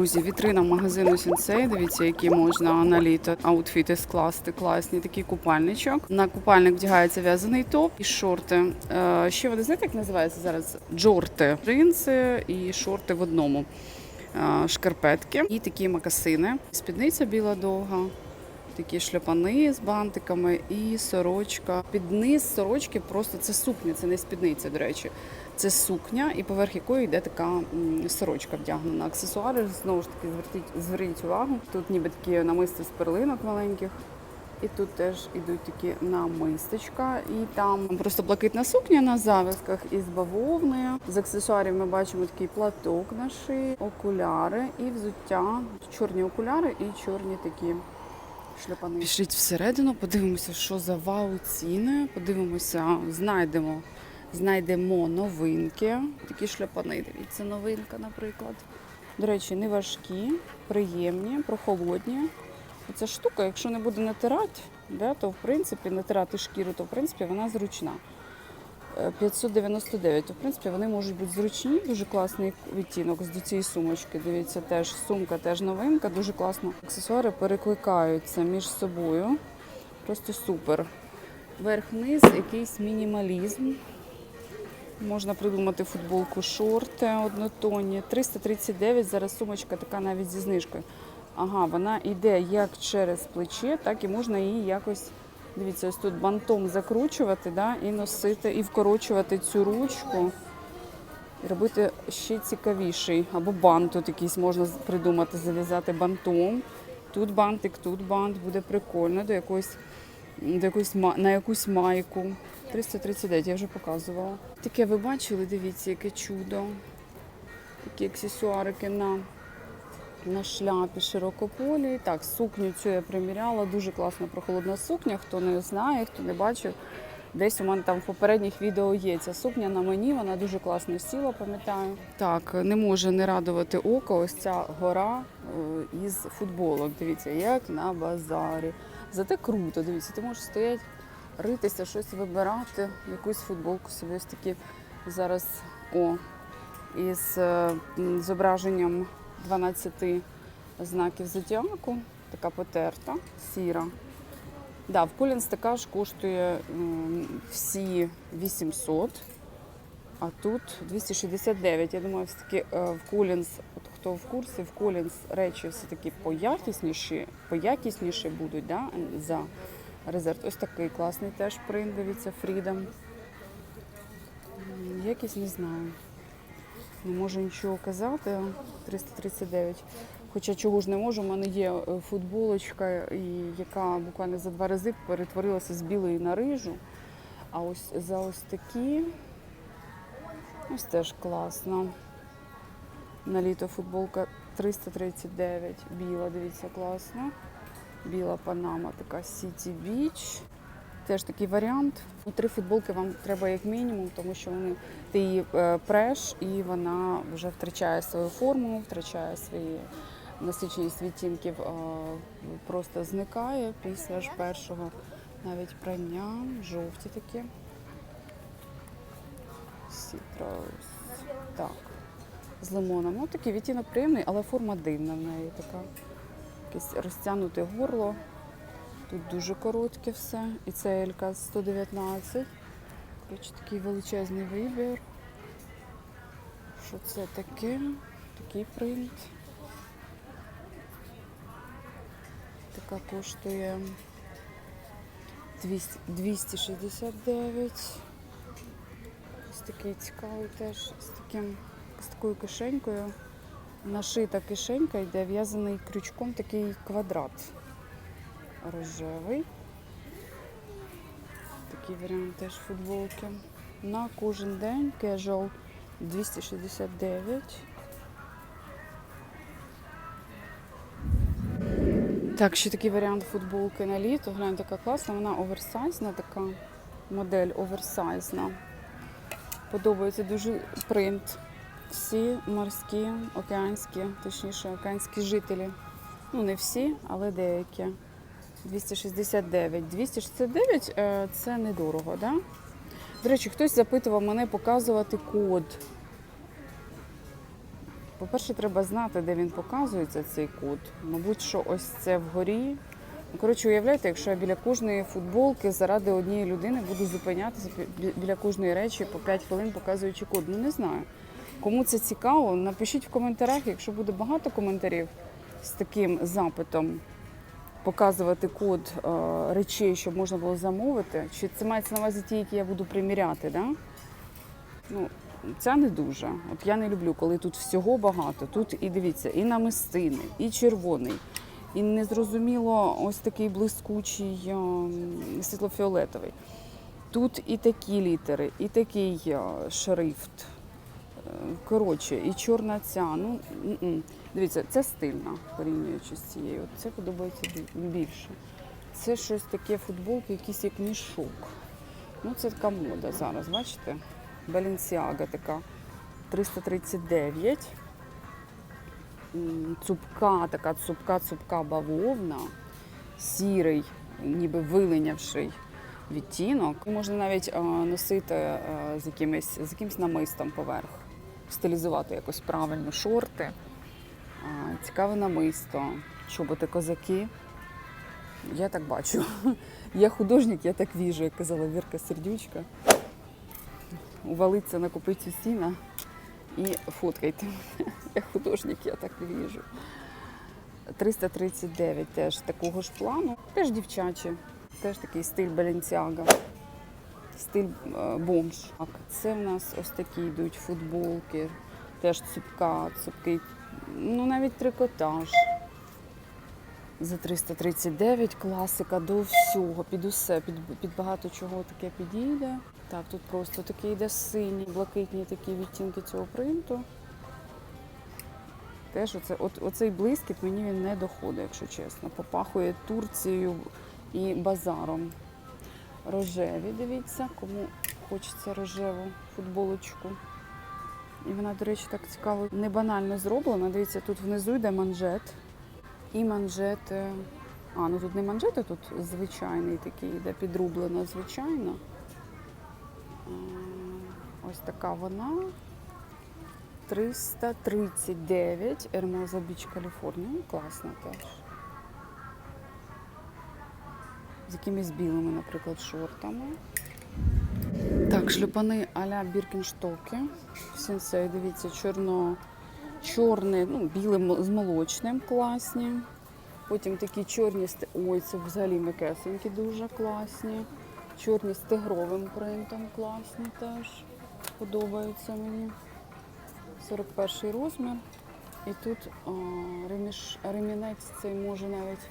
Друзі, вітрина магазину Сінсей. Дивіться, які можна на літо аутфіти скласти. Класні такий купальничок. На купальник вдягається в'язаний топ і шорти. Е, ще вони знаєте, як називається зараз? Джорти, джинси і шорти в одному. Е, шкарпетки і такі макасини. Спідниця біла довга. Такі шляпани з бантиками і сорочка. Під низ сорочки просто це сукня, це не спідниця, до речі. Це сукня, і поверх якої йде така сорочка вдягнена. Аксесуари знову ж таки зверніть, зверніть увагу. Тут ніби такі намисти з перлинок маленьких. І тут теж ідуть такі намисточка, і там просто блакитна сукня на завязках із бавовною. З аксесуарів ми бачимо такий платок на шиї, окуляри і взуття, чорні окуляри і чорні такі шляпани. Пішліть всередину, подивимося, що за вау ціни. Подивимося, знайдемо, знайдемо новинки. Такі шляпани. Дивіться, новинка, наприклад. До речі, не важкі, приємні, прохолодні. Ця штука, якщо не буде натирати, да, то в принципі натирати шкіру, то в принципі вона зручна. Е, 599, то в принципі вони можуть бути зручні, дуже класний відтінок до цієї сумочки. Дивіться, теж сумка, теж новинка, дуже класно. Аксесуари перекликаються між собою. Просто супер. Верх-низ, якийсь мінімалізм. Можна придумати футболку, шорти однотонні. 339, зараз сумочка така навіть зі знижкою. Ага, вона йде як через плече, так і можна її якось, дивіться, ось тут бантом закручувати да, і носити, і вкорочувати цю ручку. І робити ще цікавіший. Або бант тут якийсь можна придумати, зав'язати бантом. Тут бантик, тут бант, буде прикольно, до якоїсь, до якоїсь на якусь майку. 339, я вже показувала. Таке ви бачили, дивіться, яке чудо. Такі аксесуарики на на шляпі широкополі. Так, сукню цю я приміряла. Дуже класна прохолодна сукня. Хто не знає, хто не бачив. Десь у мене там в попередніх відео є ця сукня на мені, вона дуже класно сіла, пам'ятаю. Так, не може не радувати око ось ця гора е, із футболок. Дивіться, як на базарі. Зате круто, дивіться, ти можеш стояти, ритися, щось вибирати, якусь футболку собі ось такі зараз о, із е, зображенням 12 знаків зодіаку, така потерта, сіра. Да, в Колінс така ж коштує всі 800, а тут 269. Я думаю, все-таки е, в Колінс, от хто в курсі, в Колінс речі все-таки поякісніші, поякісніші будуть да, за резерв. Ось такий класний теж принт, дивіться, Freedom. М, Якість не знаю. Не можу нічого казати. 339. Хоча чого ж не можу, у мене є е, футболочка, яка буквально за два рази перетворилася з білої на рижу. А ось за ось такі ось теж класно. На літо футболка 339, біла, дивіться, класно. Біла панама, така City Beach. Теж такий варіант. Ну, Три футболки вам треба як мінімум, тому що вони ти її е, преш, і вона вже втрачає свою форму, втрачає свої насиченість відтінків, е, просто зникає після ж першого навіть прання, жовті такі. Citrus. Так. З лимоном. Ну, такий відтінок приємний, але форма дивна в неї така. Якесь розтягнуте горло. Тут дуже коротке все. І це Елька 119. Коротше, такий величезний вибір. Що це таке? Такий принт. Така коштує 200, 269. Ось такий цікавий теж з таким з такою кишенькою. Нашита кишенька йде в'язаний крючком такий квадрат рожевий. Такий варіант теж футболки. На кожен день casual 269. Так, ще такий варіант футболки на літо. Гляньте, яка класна. Вона оверсайзна, така модель оверсайзна. Подобається дуже принт. Всі морські, океанські, точніше, океанські жителі. Ну, не всі, але деякі. 269. 269 е, це недорого, да? До речі, хтось запитував мене показувати код. По-перше, треба знати, де він показується, цей код. Мабуть, що ось це вгорі. Ну, Коротше, уявляєте, якщо я біля кожної футболки заради однієї людини буду зупинятися біля кожної речі по 5 хвилин, показуючи код. Ну не знаю. Кому це цікаво, напишіть в коментарях, якщо буде багато коментарів з таким запитом показувати код е, речей, щоб можна було замовити. Чи це мається на увазі ті, які я буду приміряти, да? Ну, ця не дуже. От я не люблю, коли тут всього багато. Тут і дивіться, і намистини, і червоний, і незрозуміло ось такий блискучий ем, світлофіолетовий. Тут і такі літери, і такий е, шрифт. Коротше, і чорна ця. Ну, дивіться, це стильно порівнюючи з цією. Це подобається більше. Це щось таке футболки, якийсь як мішок. Ну, це така мода зараз, бачите? Balenciaga така 339. Цупка, така цупка-цупка бавовна, сірий, ніби вилинявший відтінок. Можна навіть е, носити е, з, якимось, з якимось намистом поверх, стилізувати якось правильно шорти. Цікаве намисто, чоботи козаки. Я так бачу. Я художник, я так віжу, як казала Вірка Сердючка. Увалиться на копицю сіна і фоткайте. Я художник, я так віжу. 339 теж такого ж плану. Теж дівчачі, теж такий стиль Balenciaga. Стиль е, бомж. Це в нас ось такі йдуть футболки, теж цупка, цупкий, ну навіть трикотаж. За 339 класика до всього, під усе, під, під багато чого таке підійде. Так, тут просто такий йде синій, блакитні такі відтінки цього принту. Теж оце, от, оцей блискіт мені він не доходить, якщо чесно. Попахує Турцією і базаром. Рожеві, дивіться, кому хочеться рожеву футболочку. І вона, до речі, так цікаво, не банально зроблена. Дивіться, тут внизу йде манжет. І манжет. е, А, ну тут не манжет, а тут звичайний такий йде, підрублено звичайно. Ось така вона. 339 Hermosa Beach, Каліфорнія. Класно теж. З якимись білими, наприклад, шортами. Так, шлюпани а-ля Біркінштоки. Сенсей, дивіться, чорно, чорний, ну, білим з молочним класні. Потім такі чорні Ой, це взагалі м'якесенькі дуже класні. Чорні з тигровим принтом класні теж. Подобаються мені. 41 розмір. І тут а, реміш, ремінець цей може навіть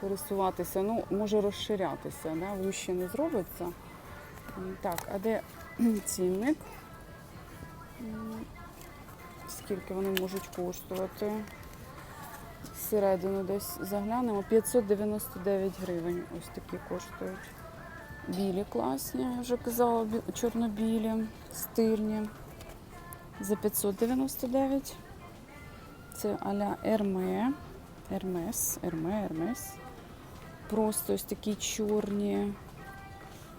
пересуватися, ну, може розширятися, да? вище не зробиться. Так, а де цінник? Скільки вони можуть коштувати? Зсередину десь заглянемо. 599 гривень. Ось такі коштують. Білі класні, я вже казала, бі- чорно-білі, стильні. За 599. Це аля Ерме. Ермес, Ерме, Ермес. Просто ось такі чорні.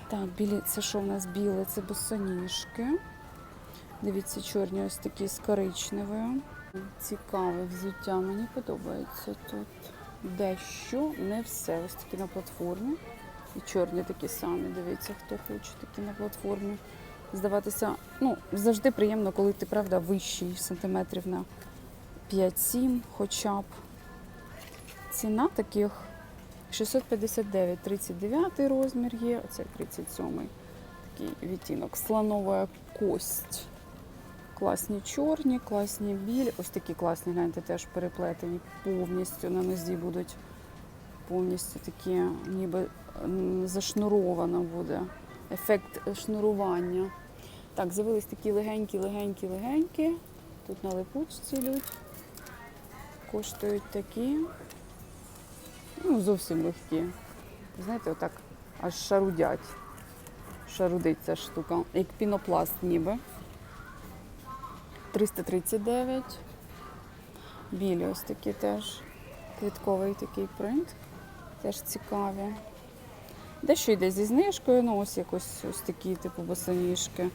Так, білі, це що в нас біле? Це босоніжки. Дивіться, чорні ось такі з коричневою. Цікаве взуття, мені подобається тут. Дещо, не все. Ось такі на платформі. І чорні такі самі. Дивіться, хто хоче такі на платформі. Здаватися, ну, завжди приємно, коли ти, правда, вищий сантиметрів на 5-7 хоча б. Ціна таких 659, 39 розмір є, оце 37 такий відтінок. Слонова кость. Класні чорні, класні білі. Ось такі класні, гляньте, теж переплетені повністю на нозі будуть. Повністю такі, ніби зашнуровано буде. Ефект шнурування. Так, з'явились такі легенькі, легенькі, легенькі. Тут на липучці йдуть. Коштують такі. Ну, зовсім легкі. Знаєте, отак аж шарудять. Шарудить ця штука. Як пінопласт ніби. 339. Білі ось такі теж. Квітковий такий принт. Теж цікаві. Дещо йде зі знижкою, ну ось якось ось такі, типу босоніжки.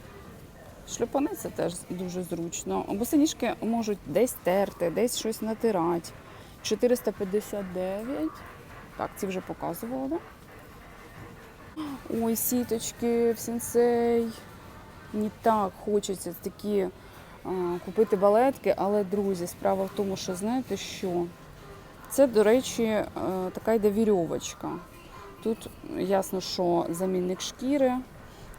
Шльопани це теж дуже зручно. Босоніжки можуть десь терти, десь щось натирати. 459. Так, ці вже показувала. Ой, сіточки в сенсей. Мені так хочеться такі а, купити балетки, але, друзі, справа в тому, що знаєте що? Це, до речі, е, така йде вірьовочка. Тут ясно, що замінник шкіри,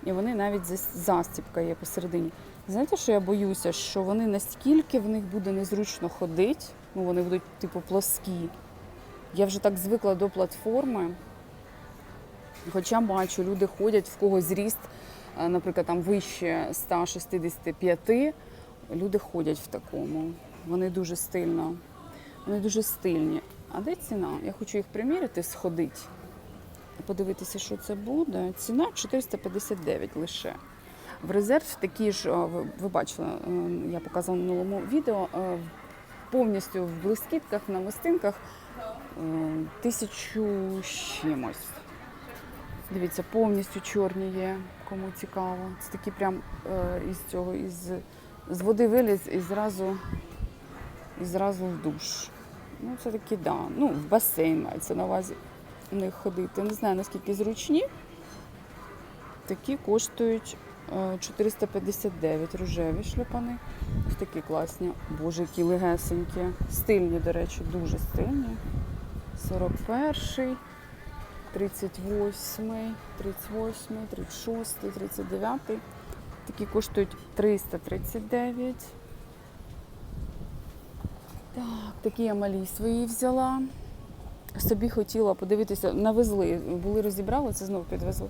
і вони навіть зас- застібка є посередині. Знаєте, що я боюся, що вони настільки в них буде незручно ходити, ну вони будуть типу плоскі. Я вже так звикла до платформи. Хоча бачу, люди ходять, в кого зріст, е, наприклад, там вище 165, люди ходять в такому. Вони дуже стильно, вони дуже стильні. А де ціна? Я хочу їх приміряти, сходити. Подивитися, що це буде. Ціна 459 лише. В резерв такі ж, ви, ви бачили, е, я показувала в минулому відео, е, повністю в блискітках, на мистинках е, тисячу чимось. Дивіться, повністю чорні є, кому цікаво. Це такі прям е, із цього, із, з води виліз і зразу, і зразу в душ. Ну, це такі, да. Ну, в басейн мається на увазі в них ходити. Не знаю, наскільки зручні. Такі коштують е, 459 рожеві шлепани. Ось такі класні. Боже, які легесенькі. Стильні, до речі, дуже стильні. 41, 38, 38, 36, 39. Такі коштують 339. Так, такі я малі свої взяла. Собі хотіла подивитися, навезли, були розібрали, це знову підвезли.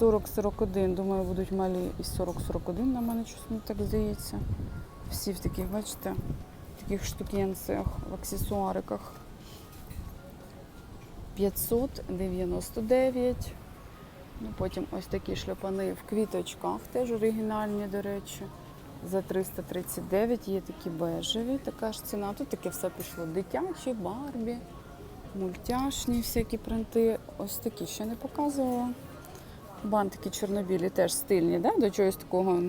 40-41, думаю, будуть малі і 40-41 на мене щось мені так здається. Всі в таких, бачите, в таких штукенцях, в аксесуариках. 599. Ну, потім ось такі шляпани в квіточках, теж оригінальні, до речі. За 339 є такі бежеві, така ж ціна. Тут таке все пішло. Дитячі, барбі, мультяшні всякі принти. Ось такі ще не показувала. Бантики чорнобілі теж стильні, да? до чогось такого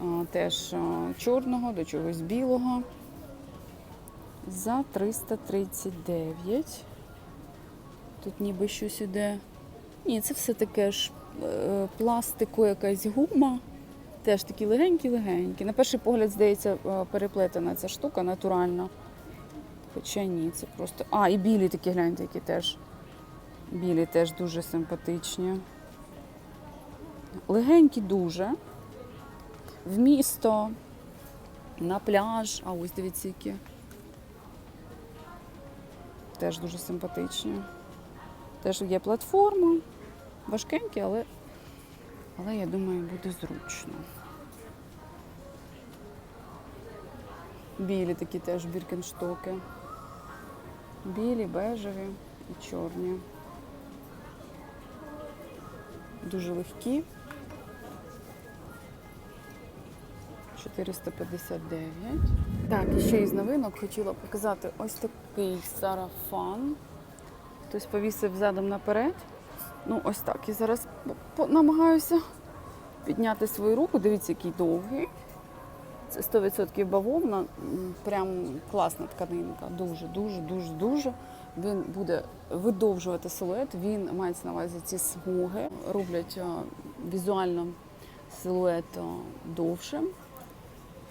а, теж а, чорного, до чогось білого. За 339. Тут ніби щось іде. Ні, це все таке ж е, пластику, якась гума. Теж такі легенькі-легенькі. На перший погляд, здається, е, переплетена ця штука натуральна. Хоча ні, це просто. А, і білі такі гляньте, які теж. Білі теж дуже симпатичні. Легенькі дуже. В місто, на пляж. А ось дивіться, які. Теж дуже симпатичні. Теж є платформа. Важкенькі, але, але я думаю, буде зручно. Білі такі теж біркенштоки. Білі, бежеві і чорні. Дуже легкі. 459. Так, і ще із новинок хотіла показати ось такий сарафан. Хтось повісив задом наперед. Ну, ось так. І зараз намагаюся підняти свою руку. Дивіться, який довгий. Це 100% бавовна. Прям класна тканинка. Дуже, дуже, дуже, дуже. Він буде видовжувати силует. Він мається на увазі ці смуги. Роблять а, візуально силует а, довшим.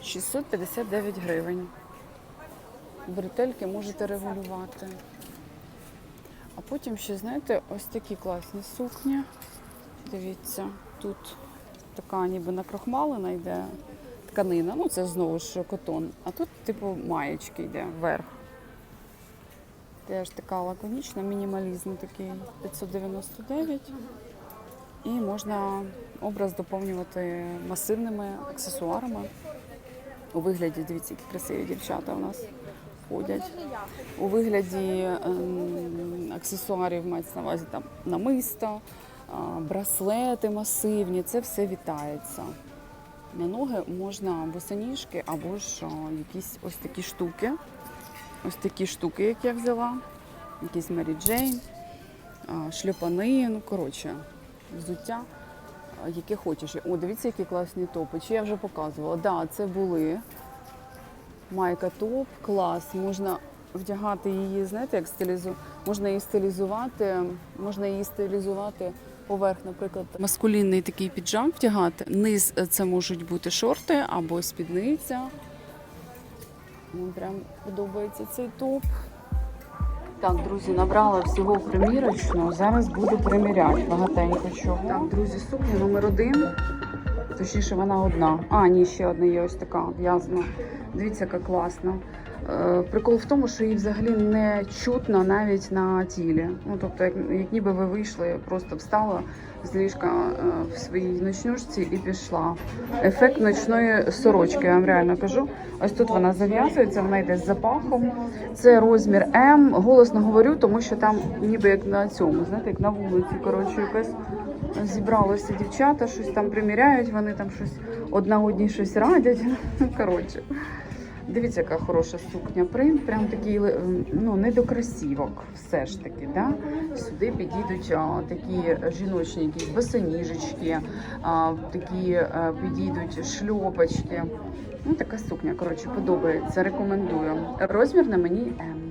659 гривень. Бретельки можете регулювати. А потім ще, знаєте, ось такі класні сукні. Дивіться, тут така ніби накрахмалена йде тканина. Ну, це знову ж котон. А тут, типу, маєчки йде вверх. Теж така лаконічна, мінімалізм такий 599. І можна образ доповнювати масивними аксесуарами. У вигляді, дивіться, які красиві дівчата у нас ходять. У вигляді ем, аксесуарів мається на увазі там намиста, браслети масивні, це все вітається. На ноги можна босоніжки або ж якісь ось такі штуки. Ось такі штуки, як я взяла, якісь Мері Джейн, шльопани, ну коротше, взуття Які хочеш. О, дивіться, які класні топи. Чи я вже показувала? Так, да, це були. Майка топ, клас. Можна вдягати її, знаєте, як стилізу. Можна її стилізувати, можна її стилізувати поверх, наприклад, маскулінний такий піджак вдягати. Низ е, це можуть бути шорти або спідниця. Мені прям подобається цей топ. Так, друзі, набрала всього примірочну. Зараз буду приміряти багатенько чого. Так, друзі, сукня номер один. Точніше, вона одна. А, ні, ще одна є ось така в'язана. Дивіться, яка класна. Е, Прикол в тому, що її взагалі не чутно навіть на тілі. Ну, тобто, як, як ніби ви вийшли, просто встала з ліжка е, в своїй ночнушці і пішла. Ефект ночної сорочки, я вам реально кажу. Ось тут вона зав'язується, вона йде з запахом. Це розмір М. Голосно говорю, тому що там ніби як на цьому, знаєте, як на вулиці. Коротше, якась зібралися дівчата, щось там приміряють, вони там щось одна одній щось радять. Коротше. Дивіться, яка хороша сукня. Принт, прям такий ну не до красівок, все ж таки. Да? Сюди підійдуть а, такі жіночні якісь босоніжечки, а, такі а, підійдуть шльопочки. Ну, така сукня, коротше, подобається. Рекомендую. Розмір на мені М.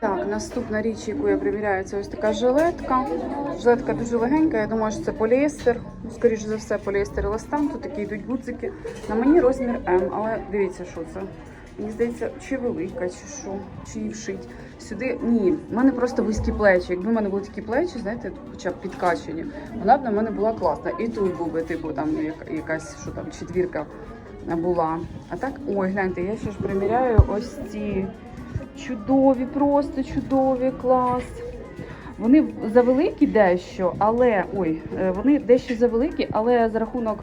Так, наступна річ, яку я приміряю, це ось така жилетка. Жилетка дуже легенька, я думаю, що це поліестер. Ну, скоріше за все, поліестер і. Тут такі йдуть гудзики. На мені розмір М, але дивіться, що це. Мені здається, чи велика, чи що, чи її вшить. Сюди ні, в мене просто вузькі плечі. Якби в мене були такі плечі, знаєте, хоча б підкачені, вона б на мене була класна. І тут був би, типу, там як- якась що там, четвірка була. А так, ой, гляньте, я ще ж приміряю ось ці чудові, просто чудові, клас. Вони завеликі дещо, але ой, е, вони дещо завеликі, але за рахунок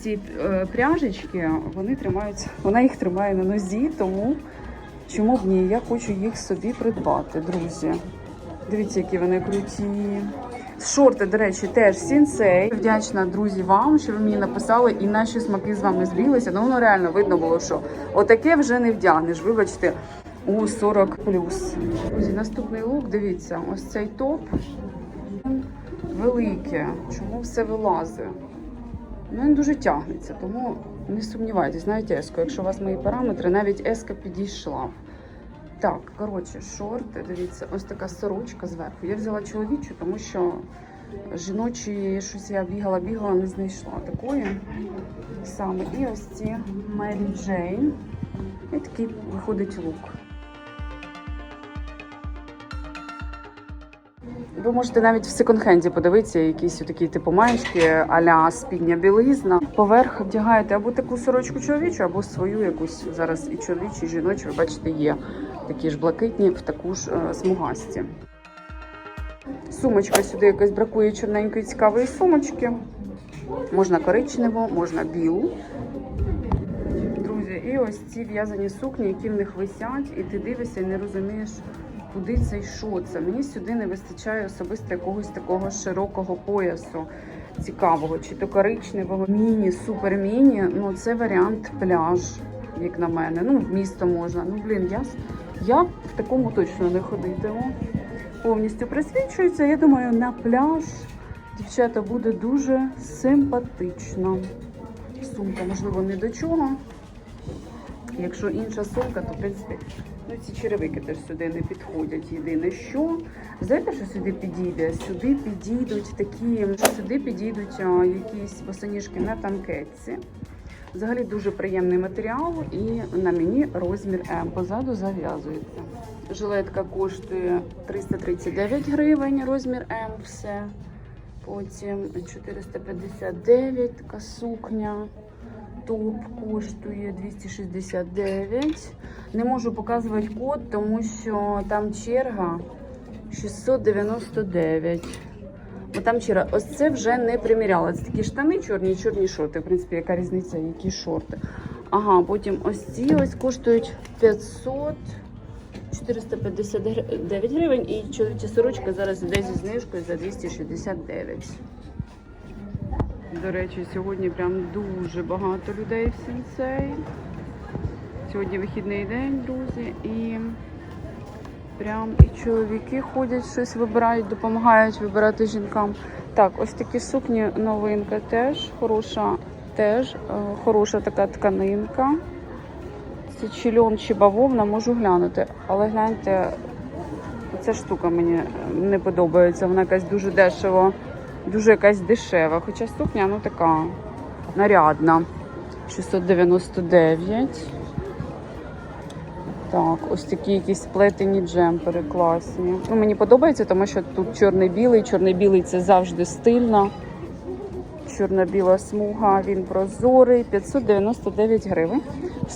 цієї е, пряжечки вони тримаються. Вона їх тримає на нозі, тому чому б ні? Я хочу їх собі придбати, друзі. Дивіться, які вони круті. Шорти, до речі, теж сінсей. Вдячна, друзі, вам, що ви мені написали, і наші смаки з вами збіглися. Ну, воно реально видно було, що отаке вже не вдягнеш. Вибачте, у 40 Друзі, наступний лук, дивіться, ось цей топ велике. Чому все вилазить? Ну, він дуже тягнеться, тому не сумнівайтесь, навіть еско. Якщо у вас мої параметри, навіть еска підійшла. Так, коротше, шорти, дивіться, ось така сорочка зверху. Я взяла чоловічу, тому що жіночі щось я бігала, бігала, не знайшла такої саме. І ось ці Мері Джейн. І такий виходить лук. Ви можете навіть в секонд-хенді подивитися, якісь такі типу маєчки а-ля спідня білизна. Поверх вдягаєте або таку сорочку чоловічу, або свою якусь зараз і чоловічі, і жіночі, ви бачите, є такі ж блакитні в таку ж е, смугасті. Сумочка сюди якось бракує чорненької цікавої сумочки. Можна коричневу, можна білу. Друзі, і ось ці в'язані сукні, які в них висять, і ти дивишся і не розумієш, куди це і що це. Мені сюди не вистачає особисто якогось такого широкого поясу цікавого, чи то коричневого, міні, супер міні. Ну це варіант пляж, як на мене. Ну, в місто можна. Ну, блін, я, я в такому точно не ходитиму. Повністю присвічується. Я думаю, на пляж дівчата буде дуже симпатично. Сумка, можливо, не до чого. Якщо інша сумка, то в принципі ну, ці черевики теж сюди не підходять. Єдине що. Знаєте, що сюди підійде? Сюди підійдуть такі, сюди підійдуть а, якісь босоніжки на танкетці. Взагалі дуже приємний матеріал і на мені розмір М. Позаду зав'язується. Жилетка коштує 339 гривень, розмір М все. Потім 459 така сукня. Топ коштує 269. Не можу показувати код, тому що там черга 699. Бо там черга. Ось це вже не приміряла. Це такі штани чорні, чорні шорти. В принципі, яка різниця, які шорти. Ага, потім ось ці ось коштують 500. 459 гривень і чоловіча сорочка зараз йде зі знижкою за 269. До речі, сьогодні прям дуже багато людей в сінцей. Сьогодні вихідний день, друзі, і прям і чоловіки ходять, щось вибирають, допомагають вибирати жінкам. Так, ось такі сукні новинка теж хороша, теж е, хороша така тканинка. Це чи льон, чи бавовна, можу глянути. Але гляньте, ця штука мені не подобається. Вона якась дуже дешево, дуже якась дешева. Хоча сукня ну така нарядна. 699. Так, ось такі якісь сплетені джемпери класні. Ну, мені подобається, тому що тут чорний-білий. Чорний-білий це завжди стильно. Чорно-біла смуга, він прозорий, 599 гривень,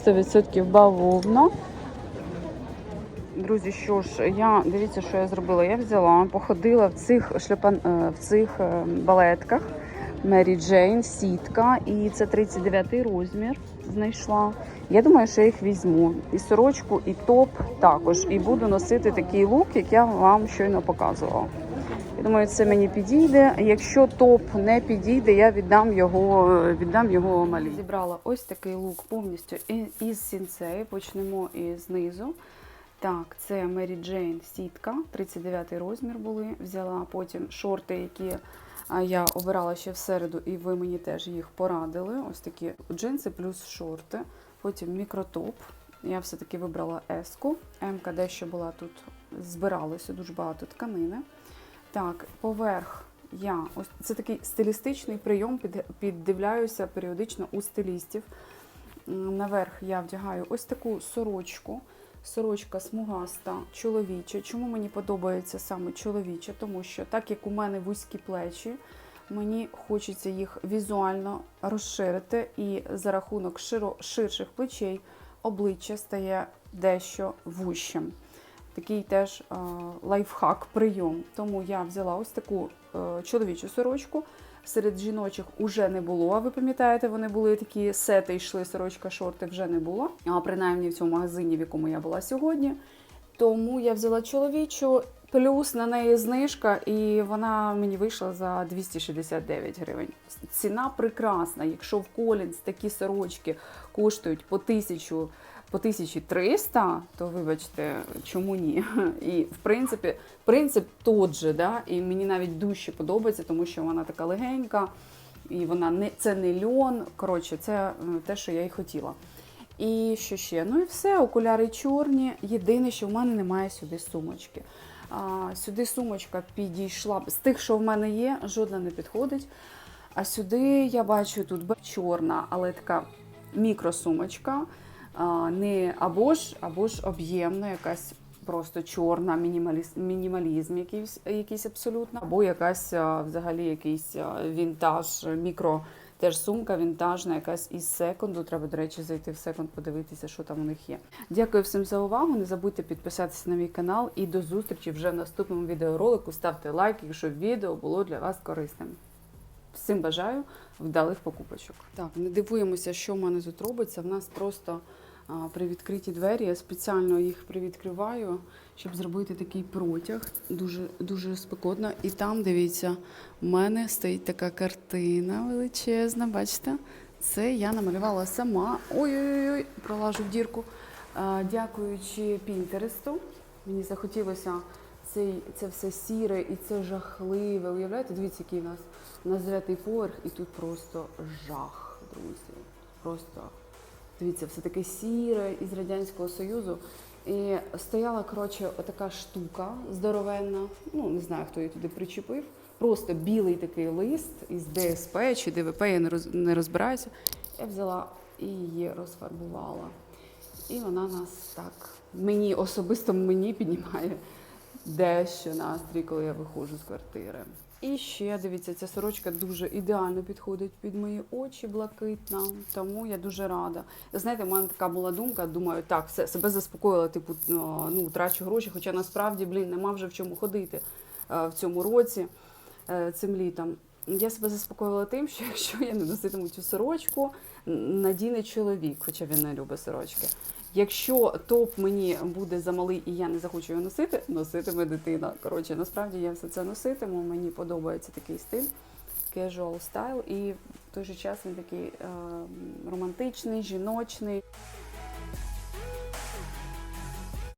100% бавовна. Друзі, що ж, я дивіться, що я зробила. Я взяла, походила в цих шляпан, е, в цих е, балетках Мері Джейн, сітка, і це 39-й розмір знайшла. Я думаю, що я їх візьму. І сорочку, і топ також. І буду носити такий лук, як я вам щойно показувала. Я думаю, це мені підійде. Якщо топ не підійде, я віддам його, віддам його малі. Зібрала ось такий лук повністю із сінцею. Почнемо із низу. Так, це Мері Джейн сітка, 39 розмір були. Взяла потім шорти, які я обирала ще в середу, і ви мені теж їх порадили. Ось такі джинси плюс шорти. Потім мікротоп. Я все-таки вибрала еску. М-ка дещо була тут, збиралося дуже багато тканини. Так, поверх я ось це такий стилістичний прийом. Піддивляюся періодично у стилістів. Наверх я вдягаю ось таку сорочку. Сорочка смугаста, чоловіча. Чому мені подобається саме чоловіча? Тому що так як у мене вузькі плечі, мені хочеться їх візуально розширити, і за рахунок широ, ширших плечей обличчя стає дещо вущим. Такий теж е, лайфхак, прийом. Тому я взяла ось таку е, чоловічу сорочку. Серед жіночих уже не було. Ви пам'ятаєте, вони були такі сети, йшли сорочка, шорти вже не було. А принаймні в цьому магазині, в якому я була сьогодні. Тому я взяла чоловічу, плюс на неї знижка, і вона мені вийшла за 269 гривень. Ціна прекрасна. Якщо в Колінс такі сорочки коштують по тисячу. По 1300, то вибачте, чому ні? І в принципі, принцип тот же, да? і мені навіть дужче подобається, тому що вона така легенька, і вона не це не льон. Коротше, це е, те, що я й хотіла. І що ще? Ну і все, окуляри чорні. Єдине, що в мене немає сюди сумочки. А, сюди сумочка підійшла з тих, що в мене є, жодна не підходить. А сюди я бачу тут чорна, але така мікросумочка. Не або ж, або ж об'ємна, якась просто чорна, мінімаліз, мінімалізм якийсь, якийсь абсолютно, або якась взагалі якийсь вінтаж, мікро. Теж сумка вінтажна, якась із секунду. Треба, до речі, зайти в секунд, подивитися, що там у них є. Дякую всім за увагу. Не забудьте підписатися на мій канал і до зустрічі вже в наступному відеоролику. Ставте лайк, якщо відео було для вас корисним. Всім бажаю вдалих покупочок. Так, не дивуємося, що в мене тут робиться. В нас просто а, привідкриті двері. Я спеціально їх привідкриваю, щоб зробити такий протяг. Дуже дуже спекотно. І там, дивіться, у мене стоїть така картина величезна. Бачите? Це я намалювала сама. Ой-ой-ой, пролажу в дірку. Дякуючи Пінтересту. Мені захотілося цей, це все сіре і це жахливе. Уявляєте, дивіться, який у нас у нас дев'ятий поверх, і тут просто жах, друзі. Просто дивіться, все таке сіре із Радянського Союзу. І стояла, коротше, отака штука здоровенна. Ну, не знаю, хто її туди причепив. Просто білий такий лист із ДСП чи ДВП, я не роз, не розбираюся. Я взяла і її розфарбувала. І вона нас так, мені особисто мені піднімає дещо настрій, коли я виходжу з квартири. І ще дивіться, ця сорочка дуже ідеально підходить під мої очі, блакитна. Тому я дуже рада. Знаєте, в мене така була думка. Думаю, так, все себе заспокоїла, типу, ну трачу гроші. Хоча насправді, блін, нема вже в чому ходити е, в цьому році е, цим літом. Я себе заспокоїла тим, що якщо я не носитиму цю сорочку, надійний чоловік, хоча він не любить сорочки. Якщо топ мені буде замалий і я не захочу його носити, носитиме дитина. Коротше, насправді я все це носитиму. Мені подобається такий стиль, casual style, і в той же час він такий е, романтичний, жіночний.